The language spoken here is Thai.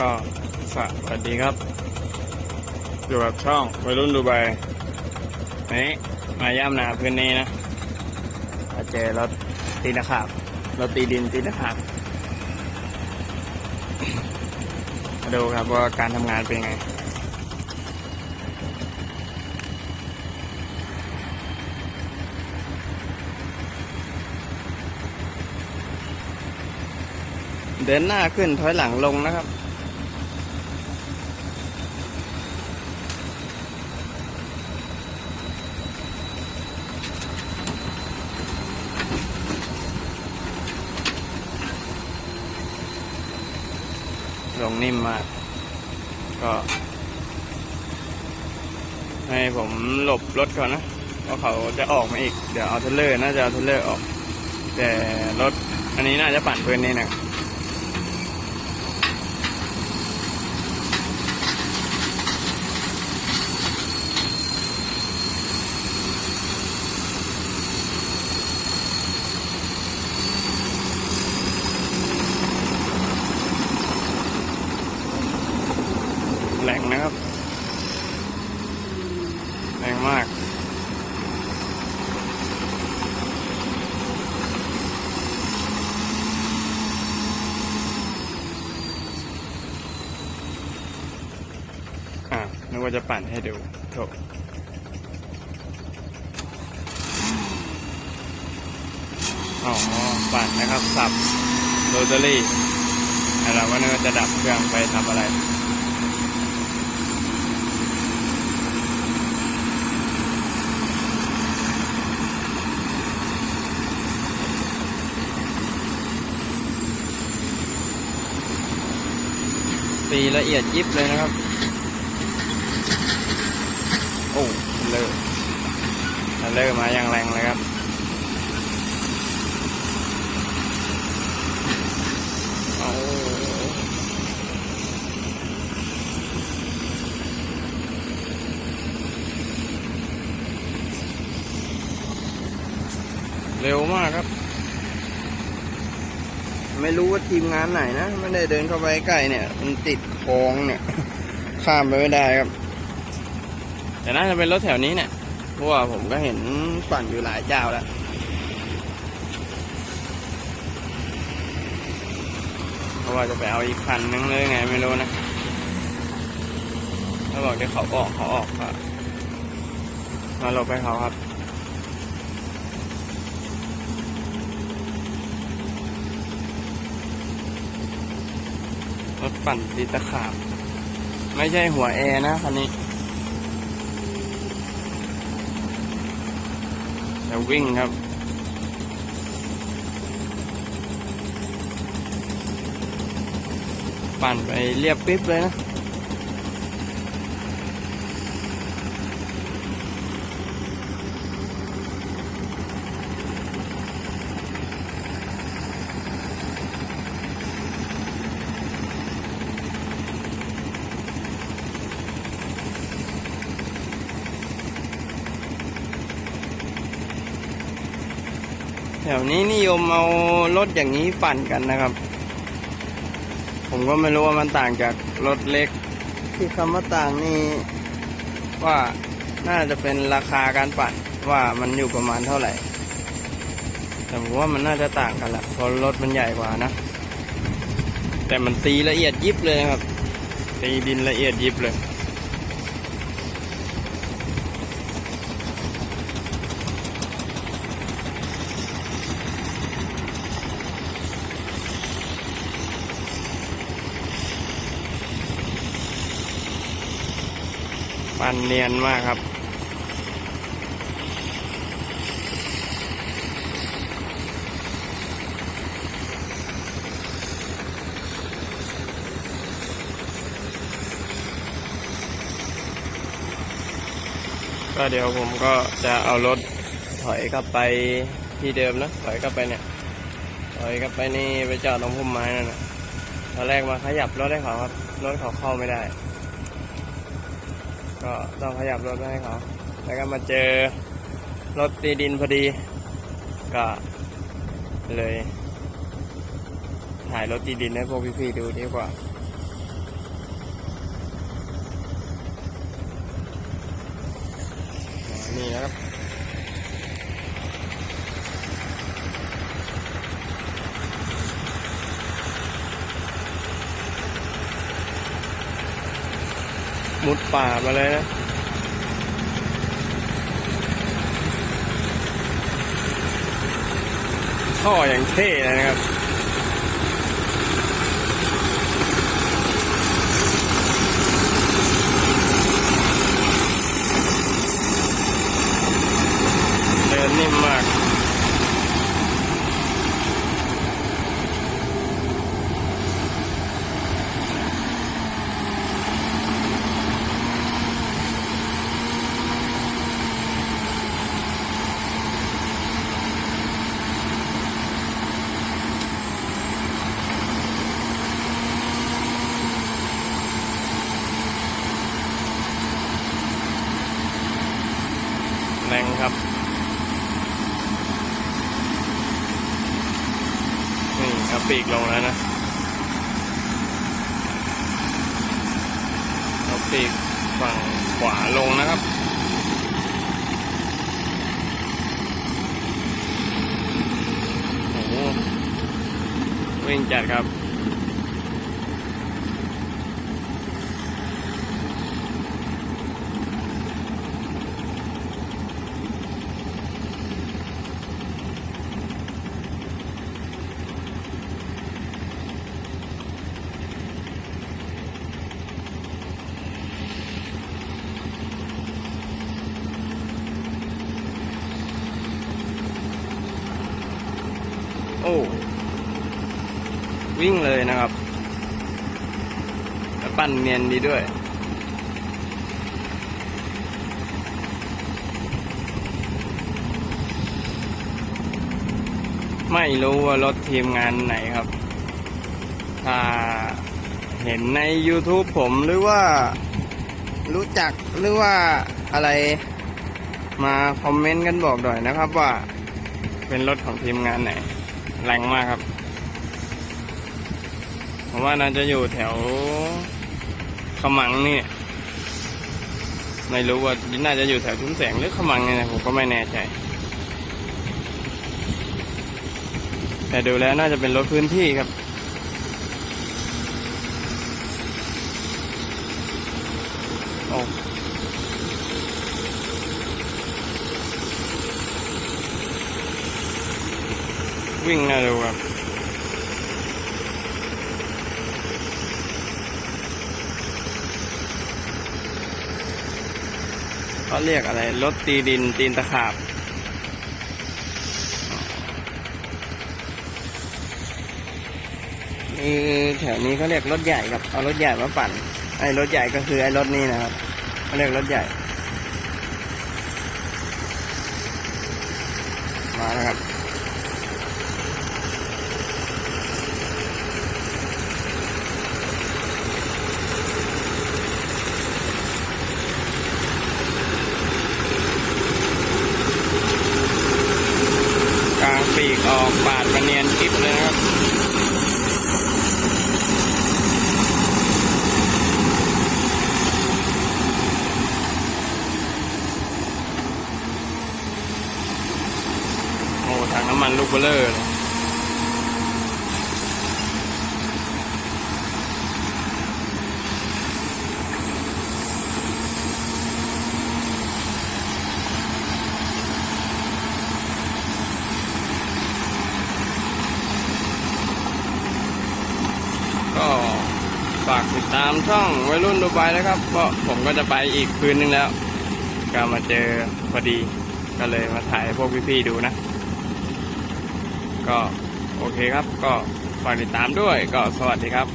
ก็สวัสดีครับ อยู่กับช่องวัยรุ่นดูไบนี่มาย่ำนาพื้นนี้นะมาเจอรถตีตะขาบรถตีดินตีตะขาบมาดูครับว่าการทำงานเป็นไงเดินหน้าขึ้นถอยหลังลงนะครับ งนิ่มมาก ก็ ให้ผมหลบรถก่อนนะเพราะเขาจะออกมาอีก เดี๋ยวเอาเทเลอร์น่าจะเอาเทเลอร์ออก แต่รถอันนี้น่าจะปั่นพื้นนี่นะ แรงนะครับ แรงมาก อะนึกว่าจะปั่นให้ดูโถอ๋อ ปั่นนะครับ สับโรตารี่แล้วเราก็นึกว่าจะดับเครื่องไปทำอะไร ตีละเอียดยิบเลยนะครับ โอ้เลอเลอมาอย่างแรงเลยครับเร็วมากครับ ไม่รู้ว่าทีมงานไหนนะ ไม่ได้เดินเข้าไปใกล้เนี่ย มันติดคลองเนี่ย ข้ามไปไม่ได้ครับ แต่น่าจะเป็นรถแถวนี้เนี่ย เพราะว่าผมก็เห็นปั่นอยู่หลายเจ้าแล้วเพราะว่าจะไปเอาอีกคันนึงเลยไงไม่รู้นะถ้าบอกเดี๋ยวเขาออกเขาออกก็มาหลบไปเขาครับ รถปั่นตีตะขาบ ไม่ใช่หัวแอร์นะคันนี้จะวิ่งครับปั่นไปเรียบปิ๊บเลยนะ วนี้นิยมเอารถอย่างนี้ปั่นกันนะครับ ผมก็ไม่รู้ว่ามันต่างจากรถเล็ก ที่คำว่าต่างนี่ว่าน่าจะเป็นราคาการปั่นว่ามันอยู่ประมาณเท่าไหร่ แต่ผมว่ามันน่าจะต่างกันแหละเพราะรถมันใหญ่กว่านะ แต่มันตีละเอียดยิบเลยนะครับ ตีดินละเอียดยิบเลย ปั่นเนียนมากครับ ก็เดี๋ยวผมก็จะเอารถถอยกลับไปที่เดิมนะ ถอยกลับไปเนี่ยถอยกลับไปนี่ไปจอดตรงพุ่มไม้นั่นนะตอนแรกมาขยับรถให้เขาครับ รถเขาเข้าไม่ได้ ก็ต้องขยับรถไปให้เขา แล้วก็มาเจอรถตีดินพอดี ก็เลย ถ่ายรถตีดินให้พวกพี่ๆดูดีกว่านี่นะครับ มุดป่ามาเลยนะท่ออย่างเท่เลยนะครับ เดินนิ่มมาก แรงครับ นี่เอา ปีกลงแล้วนะเอาปีกฝั่งขวาลงนะครับโอ้โหวิ่งจัดครับ วิ่งเลยนะครับแล้วปั้นเนียนดีด้วย ไม่รู้ว่ารถทีมงานไหนครับ ถ้าเห็นใน YouTube ผมหรือว่ารู้จักหรือว่าอะไรมาคอมเมนต์กันบอกหน่อยนะครับว่าเป็นรถของทีมงานไหน แรงมากครับ ผมว่าน่าจะอยู่แถวขมังนี่ ไม่รู้ว่าน่าจะอยู่แถวทุ่งแสงหรือขมังเนี่ยผมก็ไม่แน่ใจ แต่ดูแล้วน่าจะเป็นรถพื้นที่ครับโอ้ วิ่งน่าดูครับเขาเรียกอะไรรถตีดินตีนตะขาบนี่แถวนี้เขาเรียกรถใหญ่ครับ เอารถใหญ่มาปั่น ไอ้รถใหญ่ก็คือไอ้รถนี้นะครับเขาเรียกรถใหญ่ มาแล้วครับางปีกออกปาดมาเนียนคลิปเลยนะครับโอ้ถังน้ำมันลูกเบลเลอร์เลยก็ ฝากติดตามช่องวัยรุ่นดูไปนะครับ เพราะผมก็จะไปอีกคืนนึงแล้ว ก็มาเจอพอดี ก็เลยมาถ่ายพวกพี่ๆดูนะ ก็โอเคครับ ก็ฝากติดตามด้วย ก็สวัสดีครับ